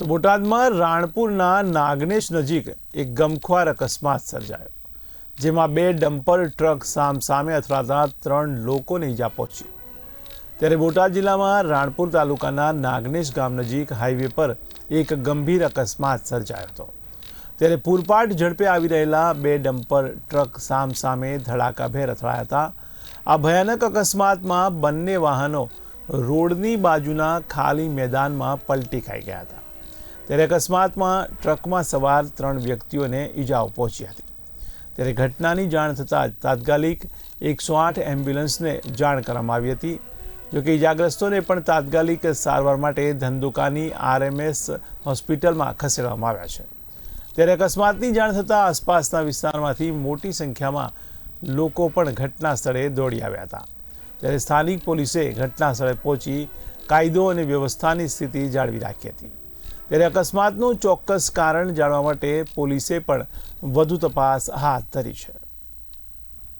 તો બોટાદમાં રાણપુરના નાગનેશ નજીક એક ગમખ્વાર અકસ્માત સર્જાયો, જેમાં બે ડમ્પર ટ્રક સામ સામે અથડાતા ત્રણ લોકોને ઈજા પહોંચી. ત્યારે બોટાદ જિલ્લામાં રાણપુર તાલુકાના નાગનેશ ગામ નજીક હાઈવે પર એક ગંભીર અકસ્માત સર્જાયો હતો. ત્યારે પૂરપાટ ઝડપે આવી રહેલા બે ડમ્પર ટ્રક સામ સામે ધડાકાભેર અથડાયા હતા. આ ભયાનક અકસ્માતમાં બંને વાહનો રોડની બાજુના ખાલી મેદાનમાં પલટી ખાઈ ગયા હતા. ત્યારે અકસ્માતમાં ટ્રકમાં સવાર ત્રણ વ્યક્તિઓને ઈજાઓ પહોંચી હતી. ત્યારે ઘટનાની જાણ થતાં તાત્કાલિક એકસો આઠ એમ્બ્યુલન્સને જાણ કરવામાં આવી હતી. જોકે ઈજાગ્રસ્તોને પણ તાત્કાલિક સારવાર માટે ધંધુકાની આરએમએસ હોસ્પિટલમાં ખસેડવામાં આવ્યા છે. ત્યારે અકસ્માતની જાણ થતાં આસપાસના વિસ્તારમાંથી મોટી સંખ્યામાં લોકો પણ ઘટના સ્થળે દોડી આવ્યા હતા. ત્યારે સ્થાનિક પોલીસે ઘટના સ્થળે પહોંચી કાયદો અને વ્યવસ્થાની સ્થિતિ જાળવી રાખી હતી. ત્યારે અકસ્માતનું ચોક્કસ કારણ જાણવા માટે પોલીસે પણ વધુ તપાસ હાથ ધરી છે.